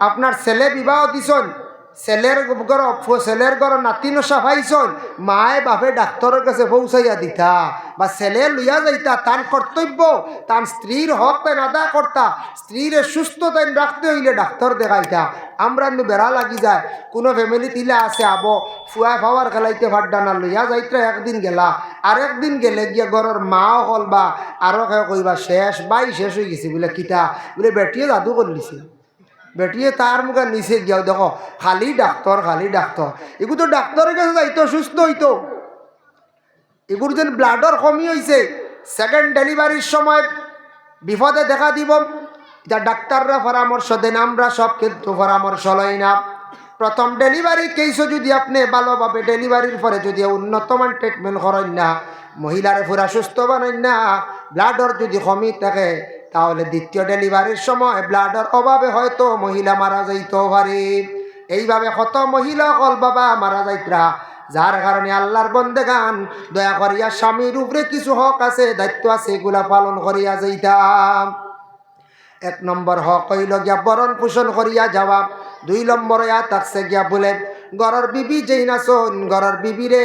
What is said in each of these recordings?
আপনার ছেলে বিবাহ দিছন ছেলের ঘর ছেলের ঘর নাতি নশা পাইছন মায়ে বাপে ডাক্তারের কাছে পৌঁছাইয়া দিতা, বা ছেলে লইয়া যাইতা তার কর্তব্য তার স্ত্রীর হক তাই আদা করতা স্ত্রীর সুস্থ তাই রাখতে হইলে ডাক্তার দেখাইতা। আমরা কিন্তু বেড়া লাগি যায়, কোনো ফ্যামিলি তিলে আছে আব, ফুয়া ফাওয়ার খেলাইতে ভাড্ডা না, লইয়া যাইতে একদিন গেলা আর একদিন গেলে গিয়া ঘরের মাও হল বা আরও কেউ কইবা, শেষ, বাই, শেষ হয়ে গেছে, বলে, কিতা? বলে, বেটিয়ে জাদু করলিছে। বেটিয়ে তার মুখে নিচে গিয়াও দেখো, খালি ডাক্তার খালি ডাক্তার এগুলো তো ডাক্তারের কাছে যাইতো সুস্থ হইতো এগুলো যেন ব্লাডর কমি হয়েছে সেকেন্ড ডেলিভারির সময় বিপদে দেখা দিব। যা ডাক্তাররা পরামর্শ দেন, আমরা সব কিন্তু পরামর্শ লই না প্রথম ডেলিভারি কেসও যদি আপনি ভালোভাবে ডেলিভারির পরে যদি উন্নতমান ট্রিটমেন্ট করেন না মহিলারে পুরা সুস্থ বানান না ব্লাডর যদি কমি থাকে তাহলে দ্বিতীয় ডেলিভারির সময় ব্লাডের অভাবে হয়তো মহিলা মারা যাইতেও পারে। এইভাবে কত মহিলা কল বাবা মারা যাইতরা, যার কারণে আল্লাহর বন্দে গান, দয়া করিয়া স্বামীর উপরে কিছু হক আছে, দায়িত্ব আছে, এগুলা পালন করিয়া যাইতাম। এক নম্বর হক হইল গিয়া বরণ পোষণ করিয়া যাওয়া। দুই নম্বর ইয়া থাকছে গিয়া বলে গড়ের বিবি যেই নাচন গড়ের বিবিরে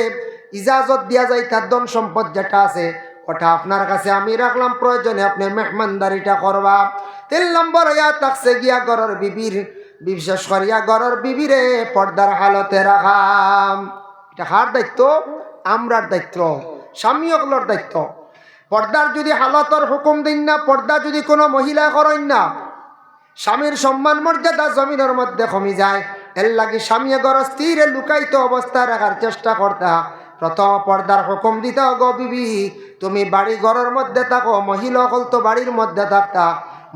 ইজাজত দিয়া যায় তার ধন সম্পদ যেটা আছে ওটা আপনার কাছে আমি রাখলাম, প্রয়োজনে আপনি মেহমানদারিটা করবা। তিন নম্বর ইয়া থাকছে গিয়া গড়ের বিবির, বিশেষ করিয়া গড়ের বিবিরে পর্দার হালতে রাখাম। এটা কার দায়িত্ব? আমরার দায়িত্ব স্বামী অগলোর দায়িত্ব। পর্দার যদি হালতর হুকুম দিন না, পর্দা যদি কোনো মহিলা করেন না, স্বামীর সম্মান মর্যাদা জমিনের মধ্যে কমি যায়। এর লাগে স্বামী গর স্থির লুকায়িত অবস্থায় রাখার চেষ্টা করতা প্রথম পর্দার হুকুম দিতে গো বিবি, তুমি বাড়ি ঘরের মধ্যে থাকো মহিলা হল তো বাড়ির মধ্যে থাকতা।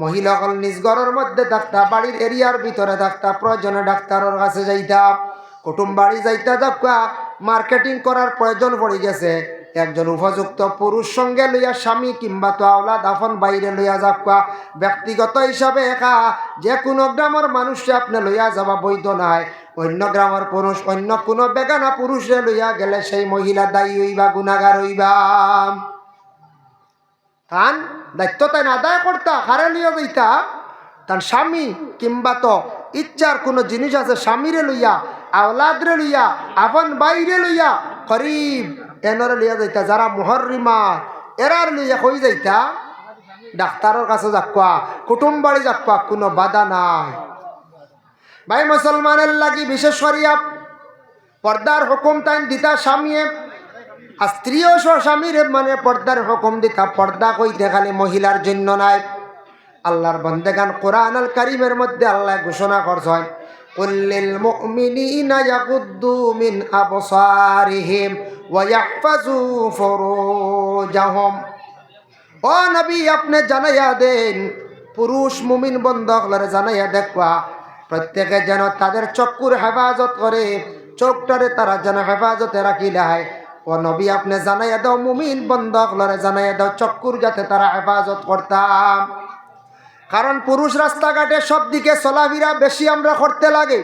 মহিলা হল নিজ ঘরের মধ্যে থাকতা, বাড়ির এরিয়ার ভিতরে থাকতা, প্রয়োজনে ডাক্তারের কাছে যাইতা। কুটুম বাড়ি যাইতা দেখা মার্কেটিং করার প্রয়োজন পড়ে গেছে। একজন উপযুক্ত পুরুষ সঙ্গে লইয়া স্বামী কিংবা তো আওলা দাফন বাইরে লইয়া যাবা ব্যক্তিগত হিসাবে একা, যে কোনো গ্রামের মানুষে আপনি লইয়া যাবা বৈধ নাই। অন্য গ্রামের পুরুষ, অন্য কোনো বেগানা পুরুষে লইয়া গেলে সেই মহিলা দায়ী হইবা, গুণাগার হইবা। তান দায়িত্ব তাই আদায় করতা, হারে লইয়া যাইতা। তার স্বামী কিংবা তো ইচ্ছার কোনো জিনিস আছে, স্বামীরে লইয়া, আওলাদরে লইয়া, আপন বাইরে লইয়া গরিব এনরে লইয়া যাইতা, যারা মহরিমা এরার লইয়া কই যাইতা। ডাক্তারের কাছে যাক্কা কুটুম বাড়ি যাক্কা কোনো বাধা নাই। ভাই, মুসলমানের লাগি বিশেষ করিয়া পর্দার হুকুম তাই দিতা স্বামীয়ে, আর স্ত্রীও স্বামীর মানে পর্দার হুকুম দিতা, পর্দা কইতে খালি মহিলার জন্য নাই। আল্লাহর বন্দেগান কোরআন আল কারিমের মধ্যে আল্লাহ ঘোষণা করছেন জানাইয়া দেন, পুরুষ মুমিন বন্ধকলরে জানাইয়া দেখবা প্রত্যেকে যেন তাদের চক্ষুর হেফাজত করে, চোখটারে তারা যেন হেফাজতে রাখিলায় ও নবী, আপনি জানাইয়া দাও, মুমিন বন্ধকলরে জানাইয়া দাও, চক্ষুর যাতে তারা হেফাজত করতাম। কারণ পুরুষ রাস্তাঘাটে সব দিকে চলাফেরা বেশি আমরা করতে লাগে।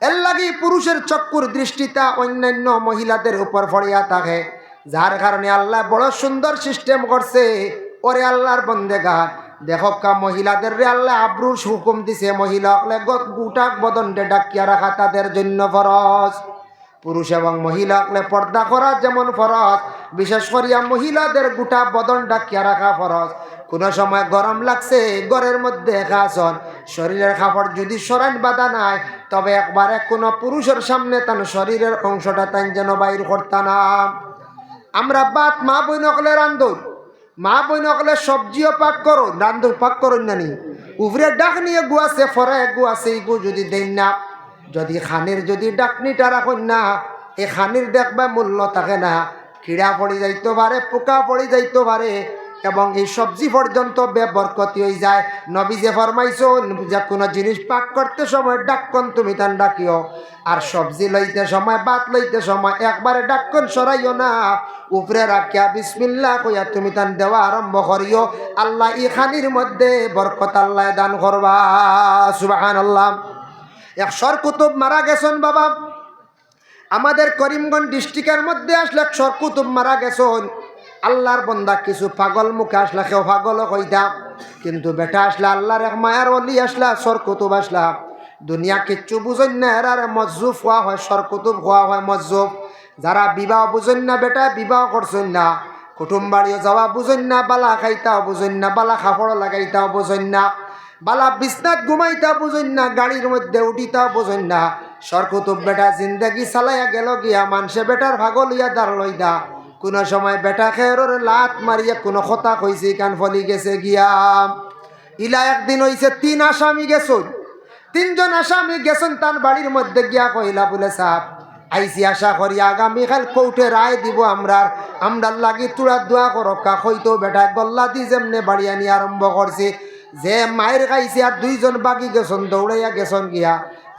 এর লাগে পুরুষের চক্ষুর দৃষ্টিটা অন্যান্য মহিলাদের উপর ফড়িয়া থাকে। যার কারণে আল্লাহ বড় সুন্দর সিস্টেম করছে। ওরে আল্লাহর বন্দেগার। দেখকা মহিলাদের রে আল্লাহ আব্রুর হুকুম দিছে মহিলা হলে গোটাক বদনটে ডাকিয়া রাখা তাদের জন্য ফরজ। পুরুষ এবং মহিলা হলে পর্দা করা যেমন ফরজ, বিশেষ করিয়া মহিলাদের গোটা বদন ডাকিয়া রাখা ফরজ। কোনো সময় গরম লাগছে, ঘরের মধ্যে খাসন, শরীরের কাপড় যদি সরান বাধা নাই, তবে একবারে কোনো পুরুষের সামনে তার শরীরের অংশটা তাই যেন বাইর করতাম আমরা বাত মা বই নকলে রান্ধন মা বই নকলে সবজিও পাক করো রান্ধন পাক করুন না নি। উভরে ডাক নিয়ে গুয়াছে ফরা গুয়াছে ইগু যদি দেন না। যদি খানির যদি ডাকনিটা রাখুন না, এ খানির দেখবা মূল্য থাকে না। কিড়া পড়ে যাইতে পারে পোকা পড়ে যাইতে পারে এবং এই সবজি পর্যন্ত বেবরকতি হয়ে যায়। নবী যে ফরমাইছো যে কোনো জিনিস পাক করতে সময় ডাক্কন, তুমি তান ডাকিও। আর সবজি লইতে সময়, ভাত লইতে সময় একবারে ডাক্কন সরাইও না। উপরে রাখিয়া বিসমিল্লা কইয়া তুমি তান দেওয়া আরম্ভ করিও। আল্লাহ ই খানির মধ্যে বরকত আল্লাহ দান করবা। সুবাহান আল্লাহ একশর কুতুব মারা গেছেন বাবা। আমাদের করিমগঞ্জ ডিস্ট্রিক্টের মধ্যে আসলে একশর কুতুব মারা গেছেন। আল্লাহর বন্দা কিছু পাগল মুখে আসলা কেউ পাগল কইতা কিন্তু বেটা আসলা আল্লাহর এক মায়ার অলি আসলা সর কুতুব আসলা। দুনিয়া কিচ্ছু বুঝেন না এরারে মজ্জুফ হওয়া হয় সরকুতুব হওয়া হয় মজ্জুফ। যারা বিবাহ বুঝেন না বেটা, বিবাহ করছেন না। কুটুম বাড়িও যাওয়া বুঝেন না, বালা খাইতাও বুঝেন না, বালা খাপড় লাগাইতাও বুঝেন না। বালা বিছনাত ঘুমাইতা বুঝেন না, গাড়ির মধ্যে উঠিতাও বুঝেন না। সরকুতুব বেটা জিন্দগি চালাইয়া গেল গিয়া, মানুষে বেটার ভাগল ইয়া দাঁড় লইদা কোনো সময় বেটা খেয়ের লাত মারিয়া কোনো কথা কইছে, কান ফলি গেছে গিয়া। ইলা একদিন হইছে, তিন আসামি গেছুন। তিনজন আসামি গেছেন, তার বাড়ির মধ্যে গিয়া কইলা বলে সাপ আইসি আশা করি আগামীকাল কোর্টে রায় দিব আমরার। আমরার লাগি তুড়া দোয়া করক্কা হইতো বেটা, গল্লা দি যেমনে বাড়ি আনি আরম্ভ করছে। যে মায়ের খাইছে আর দুইজন বাকি গেছন, দৌড়াইয়া গেছন গিয়া।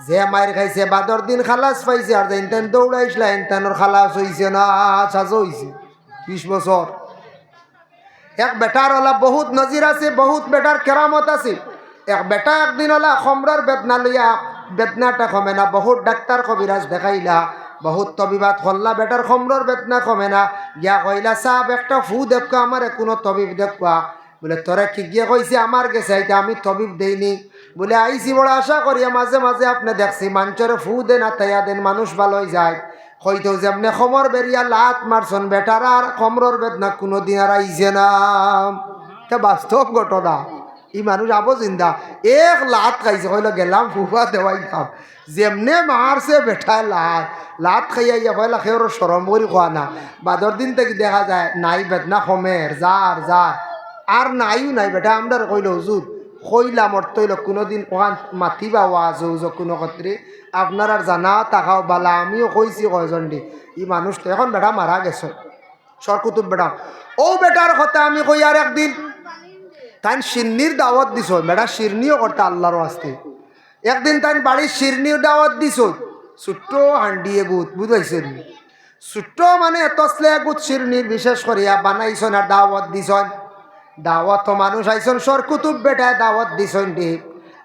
যে মায়ের খাইছে, বাদর দিন খালাস পাইছে, আর যেন তেন দৌড়াইছিল তেনর খালাস হইছে না, সাজো হইছে। বিশ বছর। এক বেটার ওলা বহুত নজির আছে, বহুত বেটার কেরামত আছে। এক বেটা একদিন ওলা খমরার বেদনা লইয়া, বেদনাটা কমে না, বহুত ডাক্তার কবিরাজ দেখাইলা, বহুত তবিবাত হল্লা বেটার খমরর বেদনা কমে না। গিয়া কইলা সাপ একটা ফু দেখবা আমার কোনো তবিব দেখবা বলে, তোরা কি গিয়ে কইছে আমার গেছে আমি তবিব দেইনি। বলে আইসি বড় আশা করিয়া মাঝে মাঝে আপনি দেখছি মানুষের ফু দেন আর তাইয়া দেন, মানুষ ভালোই যায়। হয়তো যেমনে খমর বেরিয়া লাত মারছন, বেটার আর খমরর বেদনা কোনো দিন আর আইছে না। বাস্তব ঘটনা। ই মানুষ আবো জিন্দা, এক লাত খাইছে হইল গেলাম ফুফা দেওয়াই খাম। যেমনে মারছে বেঠায় লাত লাত খাইয়া ইয়া হইলা সেওর সরম করে খোয়া না। বাদর দিন থেকে দেখা যায়, নাই বেদনা কমের যার যার। আর নাইও নাই, বেটা, আমরা কইল, হুজুর কইলাম অর্থ হইল কোনোদিন ওখান মাতিবা ওয়াজ হুজ কোনো ক্ষেত্রে আপনার আর জানা তাকাও বালা, আমিও কইছি কয়জন দি। ই মানুষ তো এখন বেটা মারা গেছে। সরকুতুব বেটা। ও বেটার কথা আমি কই আর একদিন। তাই শিরনির দাওয়াত দিছ। বেটা শিরনিও করতে আল্লাহর আসতে একদিন তাই বাড়ির শিরনির দাওয়াত দিছ। ছোট্ট হান্ডিয়ে গুত বুঝাইছেন ছোট্ট মানে এতসলে গুত শিরনির বিশেষ করিয়া বানাইছন আর দাওয়াত দিছন। দাওয়াত মানুষ আইসন সর কুতুব বেটায় দাওয়াত দিছন দে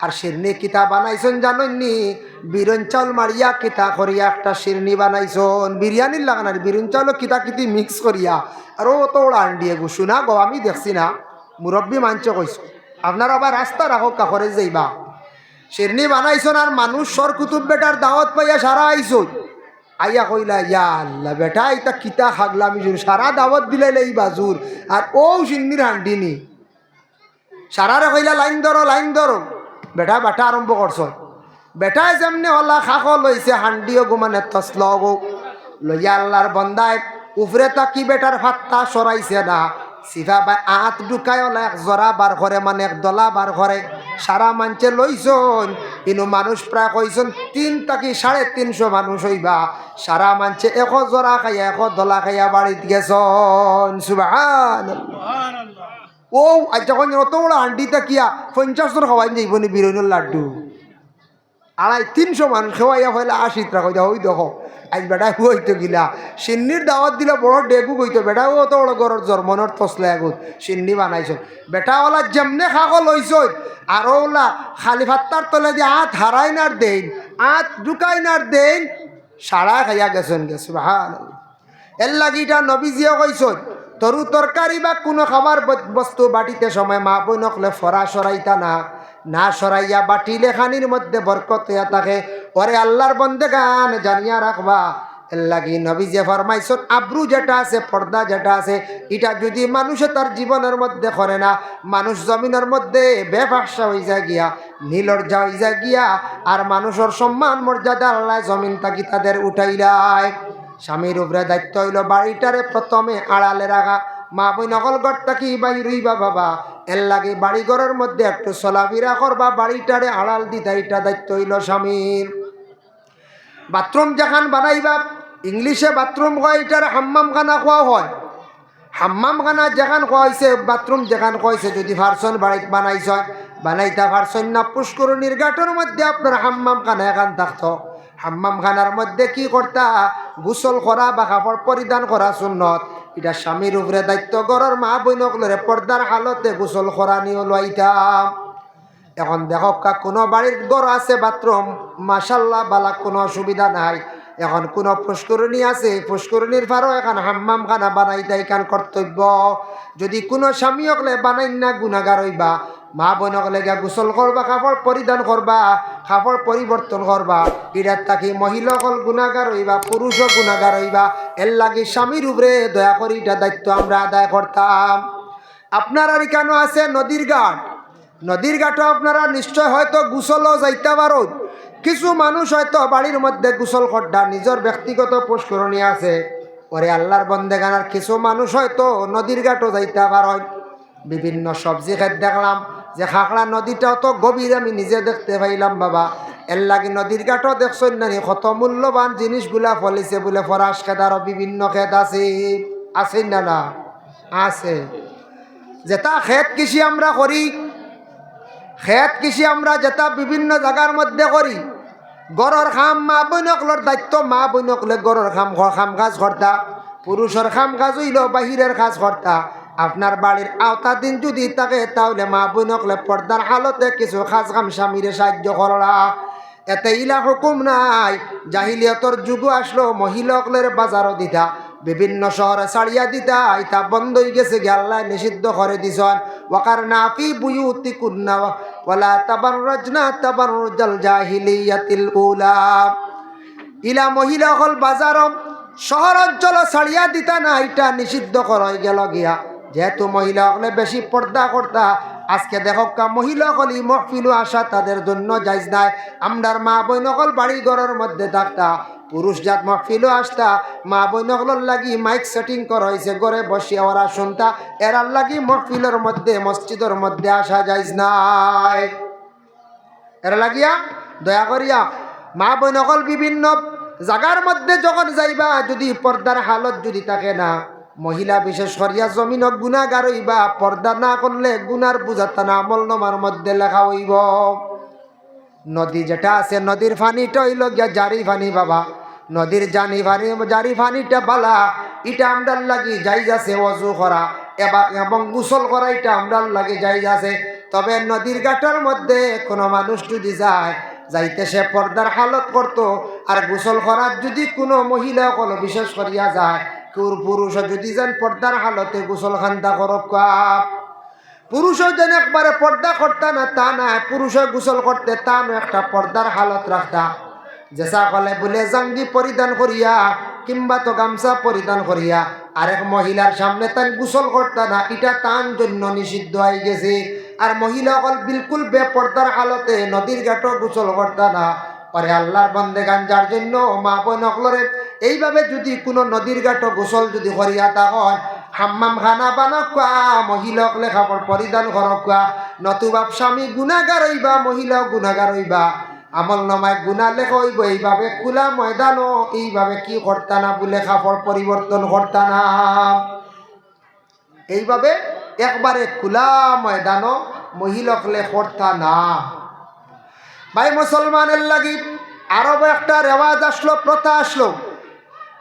আর শিরনি কিতা বানাইছন জাননি বিরন চাউল মারিয়া কিতা করিয়া একটা শিরনি বানাইছন বিরিয়ানির লাগানার বিরন চাউল কিতা কিতি মিক্স করিয়া। আর ও তো ওরা দিয়ে গো শুনা গো, আমি দেখছি না। মুরব্বী মাঞ্চ কইস। আপনারা আবার রাস্তা রাখো কাকরে যাইবা। শিরনি বানাইছন আর মানুষ সর কুতুব বেটার দাওয়াত পাইয়া সারা আইসন। আইয়া কইলা, ইয়া আল্লাহ বেটা ইতা কিতা খাগলামি জুর সারা দাওয়াত দিলাইলে এই বাজুর। আর ও সিন্নির হান্ডিনি। সারারে কইলা, লাইন ধরো লাইন ধরো। বেটা বেটা আরম্ভ করছ বেটায় যেমনি হলা খাখ লইছে হান্ডিও গুমানে তসল গো লইয়া আল্লাহর বন্দায় উফরে তাকি বেটার ফাত্তা সরাইছে না? সিফা বাই আত ঢুকায় এক জরা বার করে মানে এক দলা বার করে সারা মানছে লইছন কিন্তু মানুষ প্রায় কইছন তিন তাকি সাড়ে তিনশো মানুষ হইবা। সারা মানছে এশ জোড়া খাইয়া এশ দলা খাইয়া বাড়িত গেছন সুবাহান ও আজ যখন অত বড় আন্টি তাকিয়া পঞ্চাশ জন খাওয়াই যাইব নি লাড্ডু? আড়াই তিনশো মানুষ খেওয়াইয়া হইলে আশিত রাখো যা ওই দেখো, আজ বেটা হইতো গিলা, সিন্নির দাওয়াত দিলে বড় ডেগু কইতো, বেটা, ও তো বড় গরর জন্মনের তসলে আগুত, সিন্নি বানাইছ। বেটা ওলা যেমনে খাকো লইছ আর ওলা খালি ভাত্তার তলে দিয়ে আত হারাই নার দেন আত ঢুকাই নার দেন সারা খাইয়া গেছেন গেছে ভালো এর লাগিটা নবীজিও কইছন তরু তরকারি বা কোনো খাবার বস্তু বাটিতে সময় মা বই নকলে ফরা সরাইতা না। না সরাইয়া বাটিলে লেখানির মধ্যে বরকত হইয়া থাকে। পরে আল্লাহর বন্দে গান জানিয়া রাখবা লাগি নবী যে ফরমাইছন, আব্রু যেটা আছে, পর্দা যেটা আছে, এটা যদি মানুষে তার জীবনের মধ্যে করে না, মানুষ জমিনের মধ্যে বেফাসা হয়ে যায় গিয়া, নীলর্জা হয়ে যায় গিয়া, আর মানুষের সম্মান, মর্যাদা আল্লাহ জমিন তাকি তাদের উঠাইলায়। স্বামীর উপরে দায়িত্ব হইল বাড়িটারে প্রথমে আড়ালে রাখা মা বই নকল গড়টা কি বাই রইবা বাবা? এর লাগে বাড়ি ঘরের মধ্যে একটু চলাফেরা করবা, বাড়িটারে আড়াল দিতা এটা দায়িত্ব হইল স্বামীর। বাথরুম যেখান বানাইবা, ইংলিশে বাথরুম কয়, এটার হাম্মাম খানা খোয়া হয়। হাম্মাম খানা যেখান কয়েছে বাথরুম যেখান কয়েছে যদি ভার্সন বাড়িতে বানাইছ, বানাইতা ভার্সন না পুষ্করণীর গাঁটের মধ্যে আপনার হাম্মাম খানা এখান থাকতো। হাম্মাম খানার মধ্যে কি করতা? গোসল করা বা কাপড় পরিধান করা সুন্নত। এটা স্বামীর উপরে দায়িত্ব করার মা বইনকলরে পর্দার হালতে গোসল করা নিয়ে লইতাম। এখন দেখো কা, কোনো বাড়ির গড় আছে, বাথরুম মাসাল্লাহ বালা, কোনো অসুবিধা নাই। এখন কোন পুষ্করণী আছে পুষ্করণীর ফারও এখন হাম্মাম খানা বানাই কান কর্তব্য। যদি কোনো স্বামী হকলে বানাই না গুণাগার হইবা। মা বোনক লেগে গোসল করবা কাপড় পরিধান করবা কাপড় পরিবর্তন করবা ইরাত থাকি মহিলাসকল গুণাগার হইবা পুরুষও গুণাগার হইবা। এর লাগি স্বামীর উপরে দয়া করি এটা দায়িত্ব আমরা আদায় করতাম আপনার আর কেন আছে নদীর ঘাট। নদীর ঘাটও আপনারা নিশ্চয় হয়তো গোসলও যাইতে পারো কিছু মানুষ হয়তো বাড়ির মধ্যে গোসল খড্ডা নিজের ব্যক্তিগত পুষ্করণী আছে। ওরে আল্লাহর বন্দেগানার কিছু মানুষ হয়তো নদীর ঘাটও যাইতে পারো বিভিন্ন সবজি খেত দেখলাম। যে খাকড়া নদীটাও তো গভীর, আমি নিজে দেখতে পাইলাম, বাবা। এর লাগি নদীর ঘাটও দেখছেন না কত মূল্যবান জিনিসগুলা ফলিছে বলে ফরাস খেত আরও বিভিন্ন খেত আছে। আছে না না? আছে। যেটা খেত কৃষি আমরা করি, খেত কৃষি আমরা যেটা বিভিন্ন জায়গার মধ্যে করি। গড়র খাম মা বৈনকলর দায়িত্ব, মা বৈনকলে গড়র খাম খাম কাজ কর্তা পুরুষের খাম কাজ হইল বাহিরের কাজ কর্তা আপনার বাড়ির আওতা দিন যদি থাকে, তাহলে মা বৈনকলে পর্দার হালতে কিছু কাম স্বামীরে সাহায্য করলা। এতে ইলা হুকুম নাই। জাহিলিয়তর যুগ আসলো, মহিলাকলের বাজারও দিতা। বিভিন্ন শহরে ছাড়িয়া দিতা, ইতা বন্ধ হয়ে গেছে আল্লাহ নিষিদ্ধ করে দিছন। ওয়াকার নাফি বুয়ুতি কুন্না ওয়ালা তাবাররাজনা তাবাররুজাল জাহিলিয়াতিল উলা। ইলা মহিলা হল বাজারম শহর অঞ্চল ছাড়িয়া দিতা না এটা নিষিদ্ধ করাই গেল গিয়া। যেহেতু মহিলা হলে বেশি পর্দা করতা, আজকে দেখো কা মহিলা হলি মহফিলু আসা তাদের জন্য যাইজ নাই। আমরার মা বৈনকল বাড়ি ঘরের মধ্যে থাকতা, পুরুষ জাত মহফিলও আসতা, মা বৈনকলর লাগি মাইক সেটিং করা হয়েছে ঘরে বসিয়া ওরা শুনতা এরার লাগি মহফিলের মধ্যে, মসজিদের মধ্যে আসা যাইজ নাই। এরা লাগিয়া দয়া করিয়া মা বৈনকল বিভিন্ন জাগার মধ্যে যখন যাইবা, যদি পর্দার হালত যদি থাকে না মহিলা বিশেষ করিয়া জমিনত গুণাগার হইবা, পর্দা না করলে গুনার বুঝাতা না আমল নমার মধ্যে লেখা হইব। নদী যেটা আছে, নদীর পানিটা হইল গিয়া জারি ফানি বাবা। নদীর জানি ফানি, জারি ফানিটা বালা এটা আমরার লাগি যাই যাচ্ছে অজু করা। এবার এবং গোসল করা এটা আমরার লাগে যাই যাচ্ছে তবে নদীর ঘাটের মধ্যে কোনো মানুষ যদি যায়, যাইতে সে পর্দার হালত করত। আর গোসল করার যদি কোনো মহিলা কোনো বিশেষ করিয়া যায় কেউ পুরুষ যদি যান পর্দার হালতে গোসল খান্দা করক কাপ। পুরুষও যেন একবারে পর্দা করতা না, তা না পুরুষও গোসল করতে তা না, একটা পর্দার হালত রাখতা। যেসা কলে বলে, জাঙ্গি পরিধান করিয়া, কিংবা তো গামছা পরিধান করিয়া। আরেক মহিলার সামনে তান গোসল করতা না, এটা তান জন্য নিষিদ্ধ হয়ে গেছে। আর মহিলা অকল বিলকুল বেপর্দার হালতে নদীর ঘাটও গোসল করতা না। পরে আল্লাহর বন্দে গান যার জন্য মা বোন অকলরে এইভাবে যদি কোনো নদীর ঘাটও গোসল যদি করিয়া তখন হাম্মাম খানা বানাক কোৱা মহিলাসকলে কাপড় পরিধান করক কোৱা নতুবা স্বামী গুণাগার হইবা, মহিলাও গুণাগার হইবা। আমল নমায় গুণা লেখ হইব, এইভাবে খোলা ময়দানও এইভাবে কি করতা না বলে কাপড় পরিবর্তন করতা না। এইভাবে একবারে খোলা ময়দানও মহিলাসকলে করতা না। ভাই, মুসলমানের লাগি আরব একটা রেওয়াজ আসলো, প্রথা আসলো।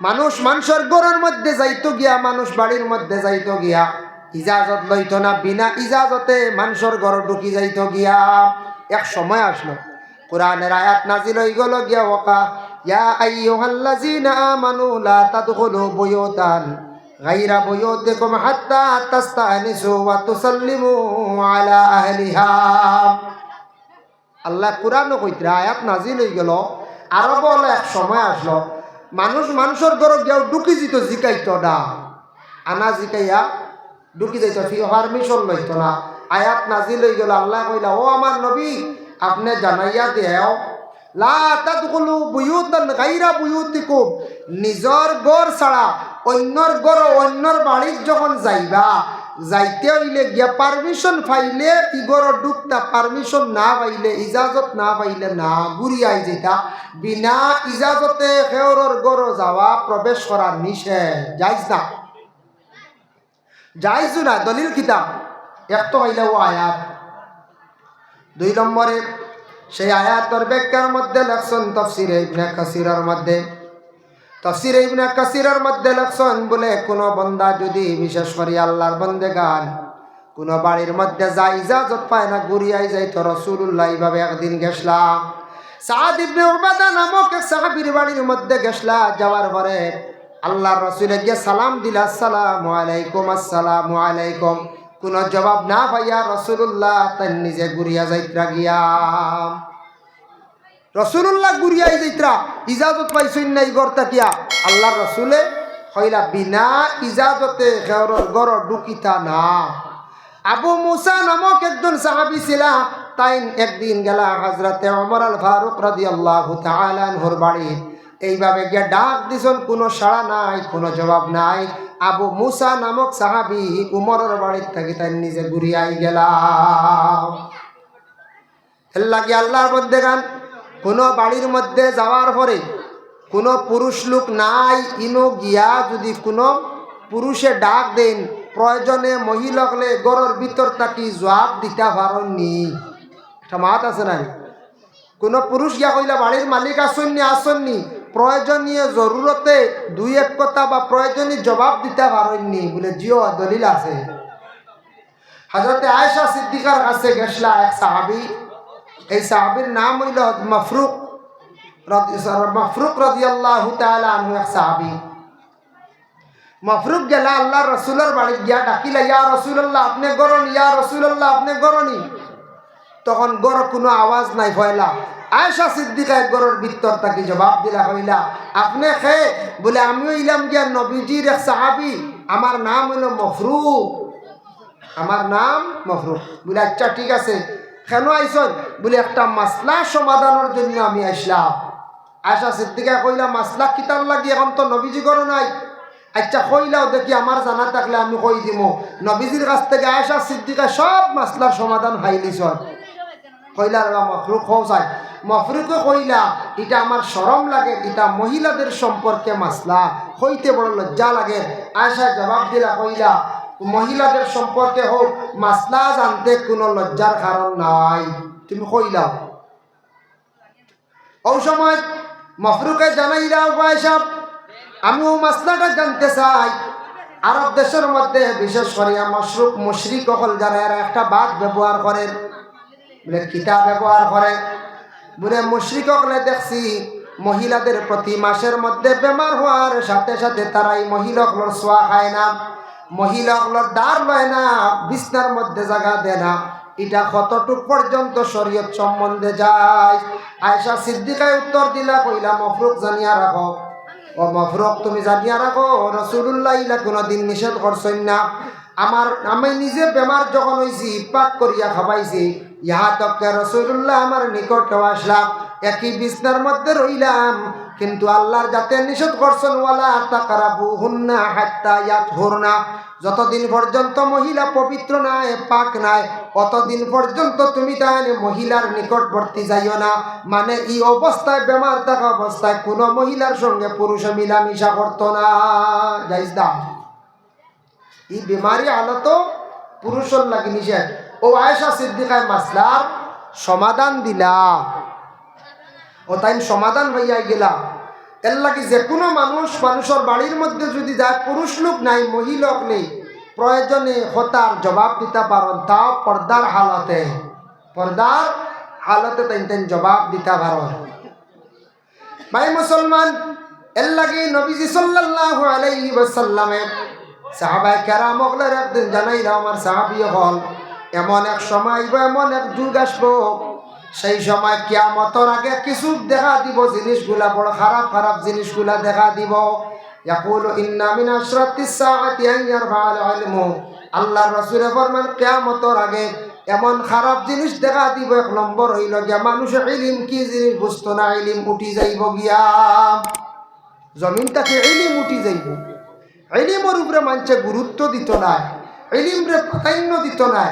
মানুষ মানুষের গরের মধ্যে যাইতো গিয়া, মানুষ বাড়ির মধ্যে যাইতো গিয়া। ইজাজত লইতো না, বিনা ইজাজতে মানুষের ঘর ঢুকি যাইতো গিয়া। এক সময় আসলো, কোরআনের আয়াত নাজিল হই গেল গিয়া, ওকা, ইয়া আইয়ুহাল্লাযীনা আমানু লা তাদখুলু বুয়ুতান গায়রা বুয়ুতিকুম হাত্তা তাস্তানিসু ওয়া তুসাল্লিমু আলা আহলিহা। আল্লাহ কোরআনও কইতে আয়াত নাজিল হয়ে গেল আরও বলে এক সময় আসলো, মানুষ মানুষের ঘর গিয়াও ঢুকি যেত জিকাইত না। আনা জিকাইয়া ঢুকি যাইত পারমিশন লইত না। আয়াত নাজিল হয়ে গেল, আল্লাহ কইলা, ও আমার নবী, আপনি জানাইয়া দেও নিজর ঘর ছাড়া অন্যর ঘর অন্যর বাড়ির যখন যাইবা যাইতে হইলে গিয়া পারমিশন পাইলে ইগর ডুবতা পারমিশন না পাইলে, ইজাজত না পাইলে না ঘুরিয়াই যেতা। বিনা ইজাজতে খেওরর গড় যাওয়া প্রবেশ করার নিষেধ। যাইজ না। যাইজ না, দলিল কিতাব। এক তো হইলে ও আয়াত। দুই নম্বরে, সেই আয়াতর ব্যাখ্যার মধ্যে লেখছেন তফসিরে ইবনে কাসিরের মধ্যে। তফসির ইবনে কাসিরের মধ্যে লেখছেন বলে কোনো বন্দা যদি বিশেষ করে আল্লাহর বন্দে গান কোনো বাড়ির মধ্যে যা ইজাজত পায় না ঘুরিয়াই যাই তো রসুল্লাহ এইভাবে একদিন গেছলাম সাদ ইবনে উবাদা নামক এক সাহাবীর বাড়ির মধ্যে গেছলা যাওয়ার পরে আল্লাহর রসুলে গিয়ে সালাম দিলা, আসসালামু আলাইকুম আসসালামু আলাইকুম। কোনো জবাব না পাইয়া রসুল্লাহ তাই নিজে গুড়িয়া যাইত্রা গিয়া। রসুল্লাহ গুড়িয়াই যাইত্রা ইজাজত পাইছেন না ইগর তাকিয়া আল্লাহ রসুলে হইলা বিনা ইজাজতে গর ঢুকিতা না। আবু মুসা নামক একজন সাহাবি ছিলা তাই একদিন গেলা হাজরাতে অমর আল ফারুক রাদি আল্লাহ তালানহর বাড়ি। এইভাবে গিয়ে ডাক দিছন, কোনো সাড়া নাই, কোনো জবাব নাই। আবু মুসা নামক সাহাবি উমরের বাড়ির থাকি তাই নিজে ঘুরিয়াই গেলা। এর লাগে আল্লাহর মধ্যে গান কোনো বাড়ির মধ্যে যাওয়ার পরে কোনো পুরুষ লোক নাই, ইনো গিয়া যদি কোনো পুরুষে ডাক দেন, প্রয়োজনে মহিলাকলে গরর ভিতর তাকি জবাব দিতে পারেননি। একটা মাত আছে নাই? কোনো পুরুষ গিয়া কইলা, বাড়ির মালিক আসননি আসননি, প্রয়োজনীয় জরুরতে দুই এক কথা বা প্রয়োজনীয় জবাব দিতে পারেননি। বলে জিও দলিল আছে। হজরতে আয়েশা সিদ্দিকার কাছে গেছলা এক সাহাবি। এই সাহাবির নাম হইল মফরুক মফরুক রাদিয়াল্লাহু তাআলা আনহু এক সাহাবি। মফরুক গেলা আল্লাহ রসুলের বাড়ি গিয়া ডাকিলা, ইয়া রসুল্লাহ আপনি গরনি ইয়া রসুল্লাহ আপনি গরনি তখন গড় কোনো আওয়াজ নাই হইলা আয়সা সিদ্দিকায় গড়ের ভিতর তাকে জবাব দিলা হইলা আপনি খে বলে, আমিও ইলাম গিয়া নবীজির এক সাহাবি, আমার নাম হইল মফরুক। আমার নাম মফরুক। বলে আচ্ছা ঠিক আছে। কেন আইসন? বলে, একটা মাসলা সমাধানের জন্য আমি আসলাম আয়সা সিদ্দিকা কইলা, মাসলা কিতার লাগি? এখন তো নবীজি করো নাই। আচ্ছা কইলাও দেখি, আমার জানা থাকলে আমি কই দিব নবীজির কাছ থেকে আয়সা সিদ্দিকা সব মাসলার সমাধান হাইলিছন কইলা, রে মফরুক হও চাই মফরুকে কইলা, এটা আমার সরম লাগে, এটা মহিলাদের সম্পর্কে মাসলা। হইতে বড় লজ্জা লাগে। আয়সা জবাব দিলা, কইলা মহিলাদের সম্পর্কে হোক, মাসলা জানতে কোনো লজ্জার কারণ নাই। তুমি কইলাও ও সময় মফরুকে জানাইলা আয়সা আমি ও মাসলাটা জানতে চাই। আরব দেশের মধ্যে, বিশেষ করে মশরুক মুশরিক হল যারা, এরা একটা বাদ ব্যবহার করে। বলে কিতাব ব্যবহার করে? বলে, মুশরিক হলে দেখছি মহিলাদের প্রতি মাসের মধ্যে বেমার হওয়ার সাথে সাথে তারা এই সোয়া খায় না। মহিলাগুলোর দ্বার লয় না, বিছনার মধ্যে জায়গা দেয় না। এটা কতটুক পর্যন্ত শরীয়ত সম্বন্ধে যায়? আয়সা সিদ্দিকায় উত্তর দিলা, কইলা, মফরুক জানিয়া রাখো। ও মফরক, তুমি জানিয়া রাখো রসুল্লাহ ইলা কোনোদিন নিষেধ করছেন না। আমার, আমি নিজে বেমার যখন হয়েছি পাক করিয়া খাবাইছি ইহা তকে রসুল্লাহ আমার নিকট আসলাম। একই বিছনার মধ্যে রইলাম কিন্তু আল্লাহর যাতে নিষেধ করছেন, ওয়ালা তাকারা বুহুন্না হাত্তা ইয়াত না যতদিন পর্যন্ত মহিলা পবিত্র নাই, পাক নাই, অতদিন পর্যন্ত তুমি তাহলে মহিলার নিকটবর্তী যাইও না। মানে এই অবস্থায়, বেমার থাকা অবস্থায় কোনো মহিলার সঙ্গে পুরুষে মিলামিশা করতো না। যাইস দা এই বেমারি আলত পুরুষের লাগে নিষেধ। ও আয়েশা সিদ্দিকায় মাসলার সমাধান দিলা। ও সমাধান হইয়া গেলা এর লাগে যে কোনো মানুষ মানুষের বাড়ির মধ্যে যদি যায়, পুরুষ লোক নাই মহিলক নেই, প্রয়োজনে হতার জবাব দিতে পারেন তা পর্দার হালতে। পর্দার হালতে তাই তাই জবাব দিতে পারেন। ভাই মুসলমান, এর লাগে নবীজি সাল্লাল্লাহু আলাইহি ওয়াসাল্লামে সাহাবায়ে কেরাম ওগুলোর একদিন জানাইলা আমার সাহাবী হল, এমন এক সময় এমন এক যুগ আসব সেই সময় কিয়ামতর আগে কিছু দেখা দিব, জিনিসগুলা বড় খারাপ খারাপ জিনিসগুলা দেখা দিব। ইয়াকুলু ইন্না মিন আশরাতিস সাআতি আন ইয়ারফা'আল ইলমু। আল্লাহর রাসূলে ফরমান, কিয়ামতর আগে এমন খারাপ জিনিস দেখা দিব, এক নম্বর হইল গিয়া মানুষ ইলিম, কি জিনিস বুঝতো না, ইলিম উঠি যাইব গিয়া। জমিন তাকে ইলিম উঠি যাইব। ইলিমের উপরে মানুষে গুরুত্ব দিত না, ইলিমরে প্রাধান্য দিত না।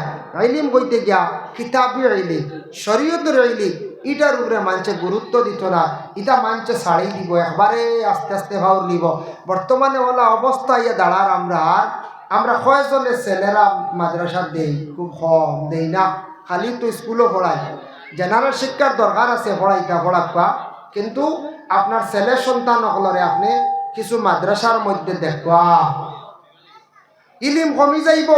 ইলিম কইতে গিয়া কিতাবি ইলিম, শরীয়তের ইলিম ইটার উপরে মানুষে গুরুত্ব দিত না। ইটা মানুষে ছাড়ি দিব, একবারে আস্তে আস্তে ভাউর নিব। বর্তমানে ওলা অবস্থা ইয়ে দাঁড়ার আমরা আমরা কয়েকজনের ছেলেরা মাদ্রাসা দেই? খুব কম, দেই না। খালি তো স্কুলও পড়াই জেনারেল শিক্ষার দরকার আছে পড়াইতা পড়াবা কিন্তু আপনার ছেলে সন্তান সকলরে আপনি কিছু মাদ্রাসার মধ্যে দেখবা। ইলিম কমি যাইব।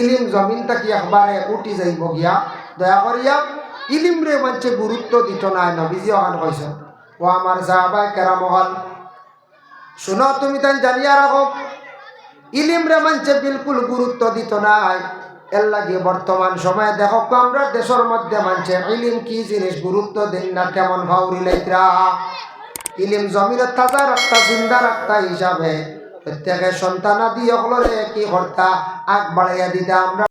ইলিম জমিন থাকি একবারে উঠি যাইব গিয়া? দয়া করিয়া ইলিম রে গুরুত্ব দিত নাই নবীজি অহান কইছে ও আমার কেরাম হল। শুনো, তুমি তাই জানিয়া রাখো ইলিম রে মানুষে বিলকুল গুরুত্ব দিত নাই। এর লাগে বর্তমান সময়ে দেখো, আমরা দেশের মধ্যে মানছে ইলিম কি জিনিস গুরুত্ব দিন না তেমন ভাউরি লাইত্রা। ইলিম জমির তাজা রাখতা জিন্দা রাখতা হিসাবে প্রত্যেকের সন্তানাদি হলো কি হর্তা? আগ বাড়াইয়া দিতে আমরা।